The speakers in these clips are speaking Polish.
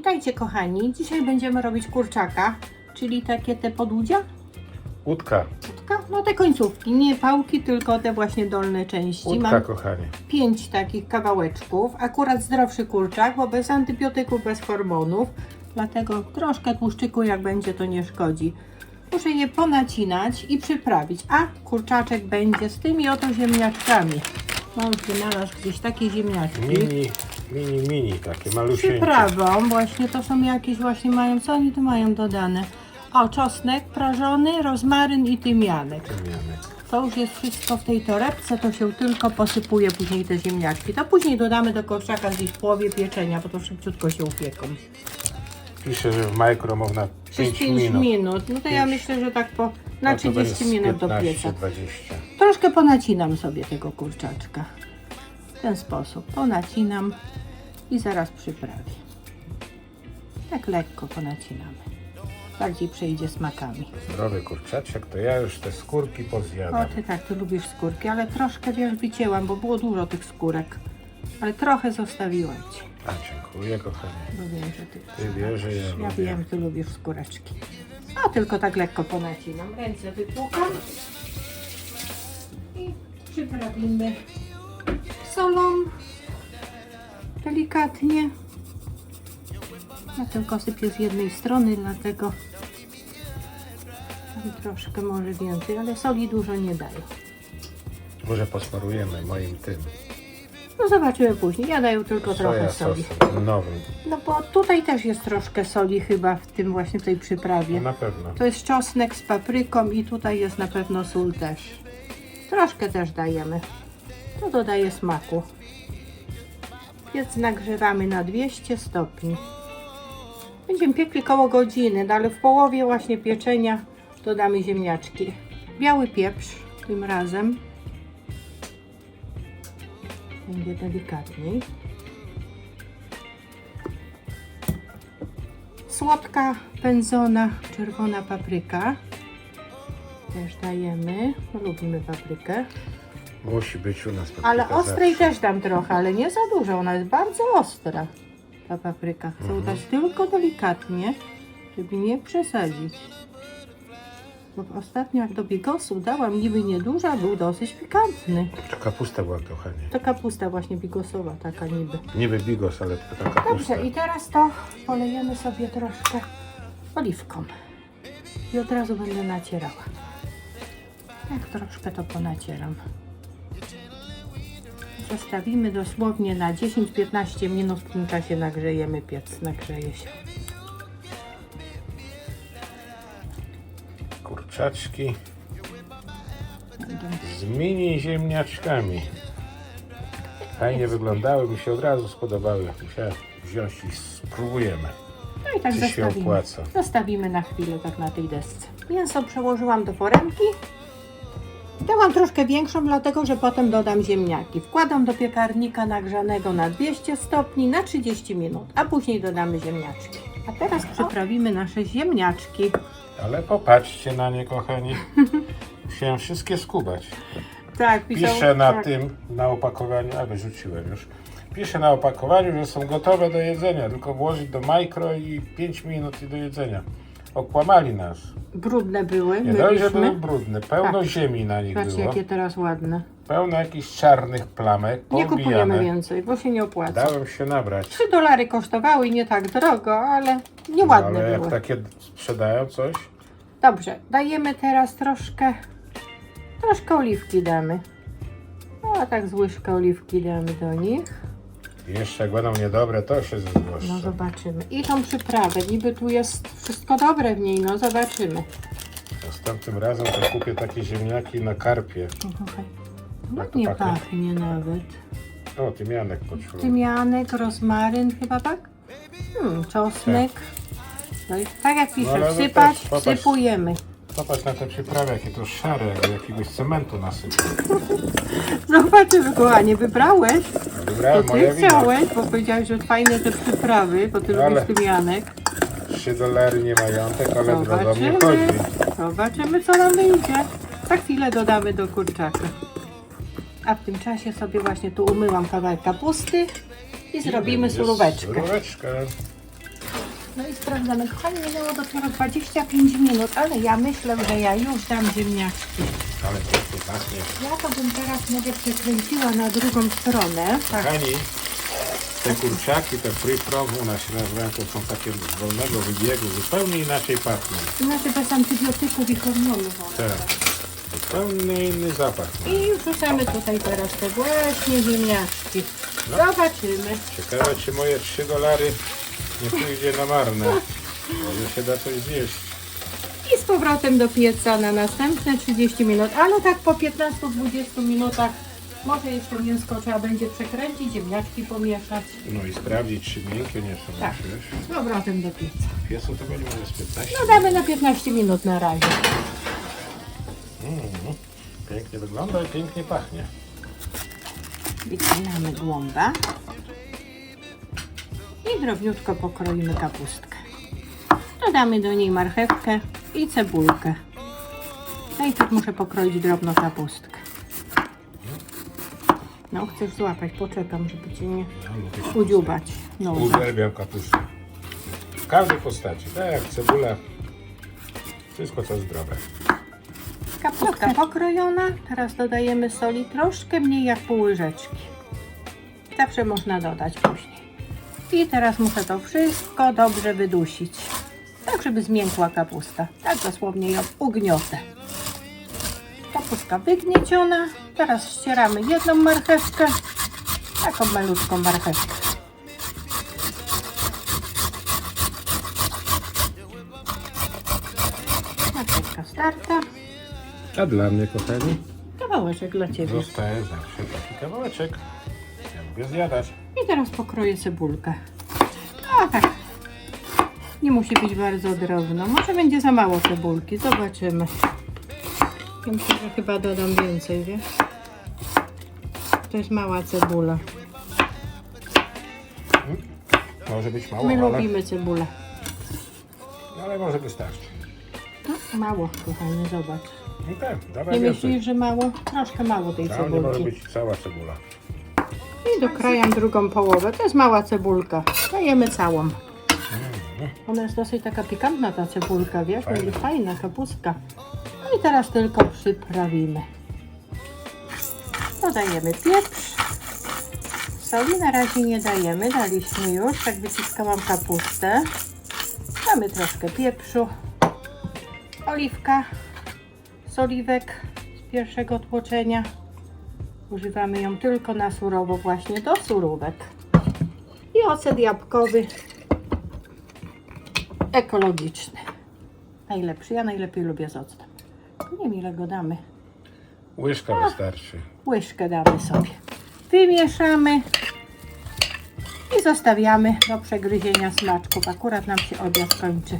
Witajcie kochani, dzisiaj będziemy robić kurczaka, czyli takie te podłudzia, Łódka, Łódka? no te końcówki, nie pałki, tylko te właśnie dolne części. łódka Mam kochanie. pięć takich kawałeczków, akurat zdrowszy kurczak, bo bez antybiotyków, bez hormonów, dlatego troszkę tłuszczyku jak będzie to nie szkodzi. Muszę je ponacinać i przyprawić, a kurczaczek będzie z tymi oto ziemniaczkami. Mam wynalazł gdzieś takie ziemniaczki. Mini, mini, mini takie malusieńkie. Przyprawą, właśnie to są jakieś właśnie mają, co oni tu mają dodane? O, czosnek prażony, rozmaryn i tymianek. Tymianek. To już jest wszystko w tej torebce, to się tylko posypuje później te ziemniaczki. To później dodamy do kurczaka gdzieś w połowie pieczenia, bo to szybciutko się upieką. Pisze, że w Przez 5 5 minut. minut. No to ja Pięć. myślę, że tak po na No to to 30 jest minut do 15, pieca. 20. Troszkę ponacinam sobie tego kurczaczka. W ten sposób. Ponacinam i zaraz przyprawię. Tak lekko ponacinamy. Bardziej przejdzie smakami. Zdrowy kurczaczek, to ja już te skórki O, pozjadam. ty tak, ty lubisz skórki, ale troszkę wiesz, wycięłam, bo było dużo tych skórek. Ale trochę zostawiłam ci, A, dziękuję kochanie. bo wiem, że ty... Ty wiesz, że ja Ja lubię. wiem, ty lubisz skóreczki. A tylko tak lekko ponacinam. Ręce wypłukam. I przyprawimy solą. Delikatnie. Ja tylko sypię z jednej strony, dlatego troszkę może więcej, ale soli dużo nie daję. Może posmarujemy moim tym. No zobaczymy później. Ja daję tylko trochę Soja soli. sosem nowym. No bo tutaj też jest troszkę soli chyba w tym właśnie w tej przyprawie. Na pewno. To jest czosnek z papryką i tutaj jest na pewno sól też. Troszkę też dajemy. To dodaje smaku. Piec nagrzewamy na 200 stopni. Będziemy piekli koło godziny, no ale w połowie właśnie pieczenia dodamy ziemniaczki. Biały pieprz tym razem. Będzie delikatniej. Słodka, pędzona, czerwona papryka. Też dajemy. Lubimy paprykę. Musi być u nas papryka Ale ostrej zawsze. też dam trochę, ale nie za dużo. Ona jest bardzo ostra. Ta papryka. Chcę Mhm. dać tylko delikatnie, żeby nie przesadzić. Bo ostatnio jak do bigosu dałam niby nieduża, był dosyć pikantny. To kapusta była kochanie. To kapusta właśnie bigosowa, taka niby. Niby bigos, ale to taka kapusta. Dobrze, i teraz to polejemy sobie troszkę oliwką. I od razu będę nacierała. Tak troszkę to ponacieram. Zostawimy dosłownie na 10-15 minut, w tym czasie nagrzejemy piec, nagrzeje się. Kurczaczki z mini ziemniaczkami. Fajnie wyglądały, mi się od razu spodobały. Musiałem wziąć i spróbujemy. No i tak Czy się zostawimy. opłaca? Zostawimy na chwilę tak na tej desce. Mięso przełożyłam do foremki. Dałam troszkę większą, dlatego że potem dodam ziemniaki. Wkładam do piekarnika nagrzanego na 200 stopni na 30 minut, a później dodamy ziemniaczki. A teraz przyprawimy nasze ziemniaczki. Ale popatrzcie na nie, kochani. Musiałem wszystkie skubać. Tak, Piszę na tak. tym, na opakowaniu, a wyrzuciłem już. Piszę na opakowaniu, że są gotowe do jedzenia, tylko włożyć do mikro i 5 minut i do jedzenia. Okłamali nas. Brudne były, Nie dość, że były myliśmy. brudne, pełno Tak. ziemi na nich Patrzcie, było, jakie teraz ładne. pełno jakichś czarnych plamek, Nie kupujemy poobijane. więcej, bo się nie opłaca. Dałem się nabrać. 3 dolary kosztowały i nie tak drogo, ale No, nieładne ale jak były. takie sprzedają coś, Dobrze, dajemy teraz troszkę, troszkę oliwki damy. No, a tak z łyżkę oliwki damy do nich. Jeszcze jak będą niedobre, to się No zezłoszczę. zobaczymy. I tą przyprawę, niby tu jest wszystko dobre w niej, no zobaczymy. Następnym razem to kupię takie ziemniaki na karpie. Słuchaj, Jak to ładnie pachnie? pachnie nawet. O, tymianek poczułem. Tymianek, rozmaryn chyba tak? Hmm, czosnek. No i tak jak pisze, ale wsypać, też popatrz. wsypujemy. Popatrz na te przyprawy, jakie to szare, jakiegoś cementu nasypał. Zobaczymy, kochanie, wybrałeś? To Wybrałem ty wino. chciałeś, bo powiedziałeś, że fajne te przyprawy, bo ty Ale- lubisz tymianek. 3 dolary nie majątek, ale drogo mnie Zobaczymy. chodzi. Zobaczymy, co nam wyjdzie. Za chwilę dodamy do kurczaka. A w tym czasie sobie właśnie tu umyłam kawałek kapusty i zrobimy suróweczkę. Suróweczkę. No i sprawdzamy. Kochani, minęło dopiero 25 minut, ale ja myślę, że ja już dam ziemniaczki. Ale pięknie pachnie. Ja to bym teraz może przekręciła na drugą stronę. Tak. Kochani, te kurczaki, te free from u nas się nazywają, to są takie z wolnego wybiegu, zupełnie inaczej pachną. Inaczej bez antybiotyków i hormonów. Tak. Zupełnie inny zapach. I wrzucamy tutaj teraz te właśnie ziemniaczki. Zobaczymy. Ciekawe, czy moje 3 dolary nie pójdzie na marne. Może się da coś zjeść. I z powrotem do pieca na następne 30 minut. Ale tak po 15-20 minutach może jeszcze mięsko trzeba będzie przekręcić, ziemniaczki pomieszać. No i sprawdzić, czy miękkie nie są. Tak. Z powrotem do pieca. piesu to będzie może z 15. No damy na 15 minut na razie. Mm, pięknie wygląda i pięknie pachnie. Wycinamy głąba. I drobniutko pokroimy kapustkę. Dodamy do niej marchewkę i cebulkę. Najpierw muszę pokroić drobno kapustkę. No, chcesz złapać, poczekam, żeby cię nie udziubać. No, Uwielbiam kapustę. W każdej postaci, tak jak cebula. Wszystko co zdrowe. kapustka pokrojona. Teraz dodajemy soli troszkę mniej jak pół łyżeczki. Zawsze można dodać później. I teraz muszę to wszystko dobrze wydusić. Tak, żeby zmiękła kapusta. Tak dosłownie ją ugniotę. Kapustka wygnieciona. Teraz ścieramy jedną marchewkę. Taką malutką marchewkę. Marchewka starta. A dla mnie, kochani? Kawałeczek dla Ciebie. Zostaje zawsze taki kawałeczek. Ja lubię zjadać. I teraz pokroję cebulkę. A tak. Nie musi być bardzo drobno. Może będzie za mało cebulki. Zobaczymy. Ja myślę, że chyba dodam więcej, wiesz? To jest mała cebula. Może być mało, My ale, lubimy cebulę. ale może wystarczy. No, mało, kochanie, zobacz. No tak, dawaj Nie więcej. myślisz, że mało? Troszkę mało tej Cała nie może cebulki. być cała cebula. I dokrajam drugą połowę. To jest mała cebulka. Dajemy całą. Ona jest dosyć taka pikantna ta cebulka, wiesz? Fajna. Będzie fajna kapustka. No i teraz tylko przyprawimy. Dodajemy pieprz. Soli na razie nie dajemy, daliśmy już. Tak wyciskałam kapustę. Damy troszkę pieprzu. Oliwka. Soliwek z pierwszego tłoczenia. Używamy ją tylko na surowo właśnie do surówek. I ocet jabłkowy ekologiczny. Najlepszy. Ja najlepiej lubię z octem. Nie wiem ile go damy. Łyżka wystarczy. Łyżkę damy sobie. Wymieszamy i zostawiamy do przegryzienia smaczków. Akurat nam się obiad kończy.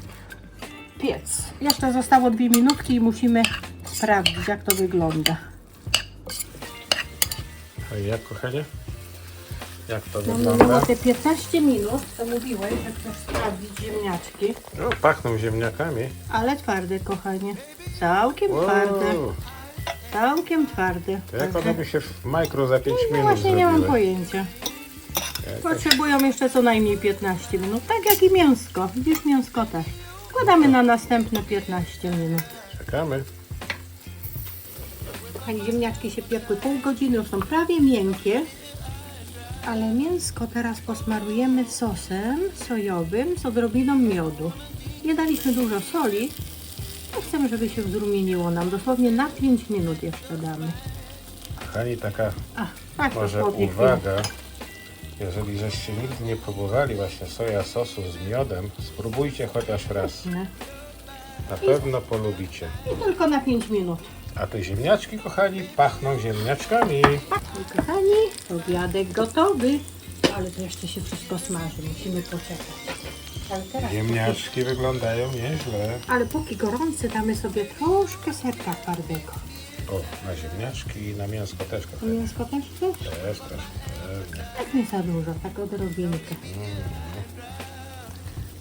Piec. Jeszcze zostało dwie minutki i musimy sprawdzić jak to wygląda. A jak, kochanie? Jak to No, wygląda? minęło te 15 minut, to mówiłeś, że chcesz sprawdzić ziemniaczki. No, pachną ziemniakami. Ale twarde, kochanie. Całkiem twarde. Wow. Całkiem twarde. To jak one by się w mikro za 5 No minut właśnie nie mam zrobiły? pojęcia. Potrzebują jeszcze co najmniej 15 minut. Tak jak i mięsko. Widzisz, mięsko też. Wkładamy na następne 15 minut. Czekamy. Kochani, ziemniaczki się piekły pół godziny, już są prawie miękkie. Ale mięsko teraz posmarujemy sosem sojowym z odrobiną miodu. Nie daliśmy dużo soli. bo Chcemy, żeby się zrumieniło nam. Dosłownie na 5 minut jeszcze damy. Kochani, taka A, tak może uwaga. Jeżeli żeście nigdy nie próbowali właśnie soja sosu z miodem, spróbujcie chociaż raz. Na pewno polubicie. I tylko na 5 minut. A te ziemniaczki, kochani, pachną ziemniaczkami. I kochani, obiadek gotowy. Ale to jeszcze się wszystko smaży, musimy poczekać. Ale teraz, Ziemniaczki wyglądają nieźle. Ale póki gorące damy sobie troszkę serka twardego. O, na ziemniaczki i na mięsko też, kochani. Mięsko też chcesz? Też troszkę, pewnie. Tak nie za dużo, tak odrobinkę.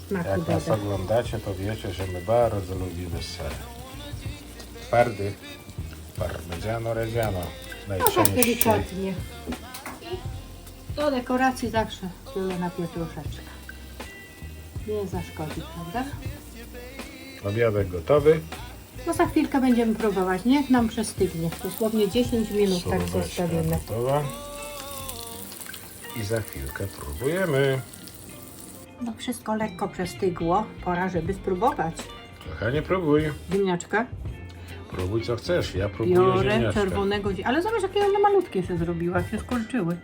Smaku Jak nas oglądacie, to wiecie, że my bardzo lubimy ser. Twardy, parmigiano reggiano No tak najczęściej. delikatnie. Do dekoracji zawsze zielona pietruszeczka. Nie zaszkodzi, prawda? Obiadek gotowy. No za chwilkę będziemy próbować. Niech nam przestygnie. Dosłownie 10 minut tak Suróweczka zostawimy. gotowa. I za chwilkę próbujemy. No wszystko lekko przestygło. Pora, żeby spróbować. Kochanie, próbuj. Ziemniaczka. Próbuj co chcesz. Ja próbuję Biorę ziemniaczka. czerwonego zi- Ale zobacz, jakie one malutkie się zrobiła. Się skurczyły.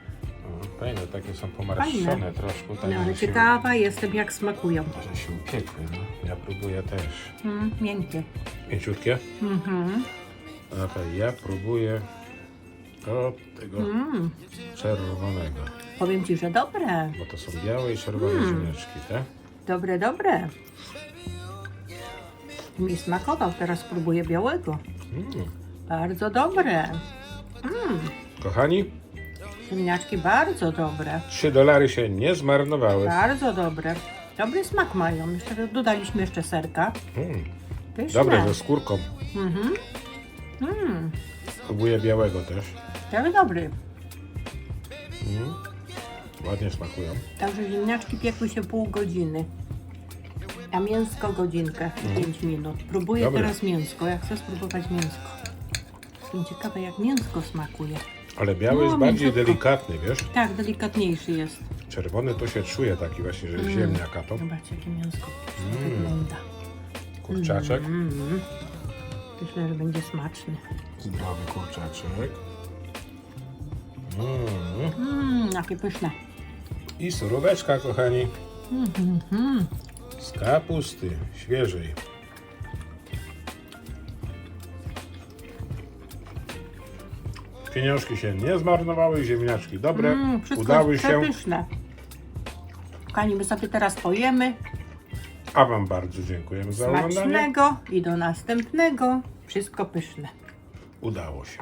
O, Fajne, takie są pomarszczone troszkę. Tak, No, ale że się- ciekawa jestem, jak smakują. Że się upiekły, no. Ja próbuję też. Mm, miękkie. Mięciutkie? Mhm. A to ja próbuję od tego Mm. czerwonego. Powiem Ci, że dobre. Bo to są białe i czerwone Mm. ziemniaczki, tak? Dobre, dobre. Mi smakował, teraz spróbuję białego. Mm. Bardzo dobre. Mm. Kochani, Ziemniaczki bardzo dobre. 3 dolary się nie zmarnowały. Bardzo dobre. Dobry smak mają. Jeszcze dodaliśmy jeszcze serka. Mm. Pyszne. Dobre, ze skórką. Mhm. Mm. Próbuję białego też. Dobry, dobry. Mm. Ładnie smakują. Także ziemniaczki piekły się pół godziny. A mięsko godzinkę, 5 minut. Próbuję teraz mięsko. Ja chcę spróbować mięsko. Jestem ciekawa, jak mięsko smakuje. Ale biały No, jest bardziej mięciutko. delikatny, wiesz? Tak, delikatniejszy jest. Czerwony to się czuje taki właśnie, że ziemniaka to. Zobaczcie, jakie mięsko Mm. wygląda. Kurczaczek. Mm. Myślę, że będzie smaczny. Zdrowy kurczaczek. Mm. Mmm, jakie pyszne. I suróweczka, kochani. Z kapusty świeżej. Pieniążki się nie zmarnowały, ziemniaczki dobre, Mm, wszystko udały jest się. przepyszne. Kochani, my sobie teraz pojemy. A Wam bardzo dziękujemy za oglądanie. Smacznego i do następnego. Wszystko pyszne. Udało się.